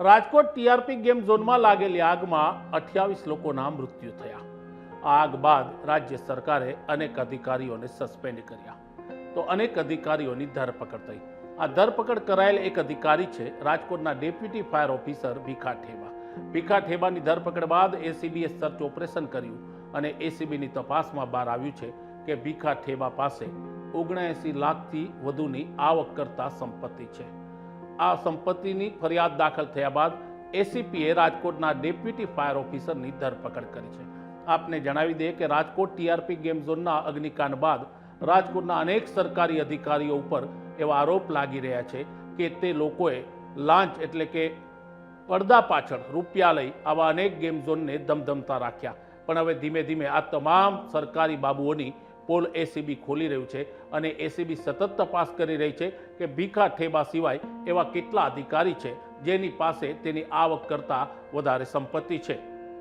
Rajkot TRP game ઝોનમાં લાગેલી આગમાં અઠ્યાવીસ લોકોના મૃત્યુ થયા. આગ બાદ રાજ્ય સરકારે અનેક અધિકારીઓને સસ્પેન્ડ કર્યા. તો અનેક અધિકારીઓની ધરપકડ થઈ. આ ધરપકડ કરાયેલ એક અધિકારી છે રાજકોટના deputy fire officer Bhikha Theba. Bhikha ઠેબાની ધરપકડ બાદ એસીબીએ સર્ચ ઓપરેશન કર્યું અને એસીબીની તપાસમાં બહાર આવ્યું છે કે ભીખા ઠેબા પાસે ઓગણએસી લાખથી વધુની આવક કરતા સંપત્તિ છે. આ સંપત્તિની ફરિયાદ દાખલ થયા બાદ એસીપીએ રાજકોટના ડેપ્યુટી ફાયર ઓફિસરની ધરપકડ કરી છે. આપને જણાવી દઈએ કે રાજકોટ ટીઆરપી ગેમ ઝોનના અગ્નિકાંડ બાદ રાજકોટના અનેક સરકારી અધિકારીઓ ઉપર એવા આરોપ લાગી રહ્યા છે કે તે લોકોએ લાંચ એટલે કે પડદા પાછળ રૂપિયા લઈ આવા અનેક ગેમ ઝોનને ધમધમતા રાખ્યા. પણ હવે ધીમે ધીમે આ તમામ સરકારી બાબુઓની પોલ એસીબી ખોલી રહ્યું છે અને એસીબી સતત તપાસ કરી રહી છે કે ભીખા ઠેબા સિવાય એવા કેટલા અધિકારી છે જેની પાસે તેની આવક કરતાં વધારે સંપત્તિ છે.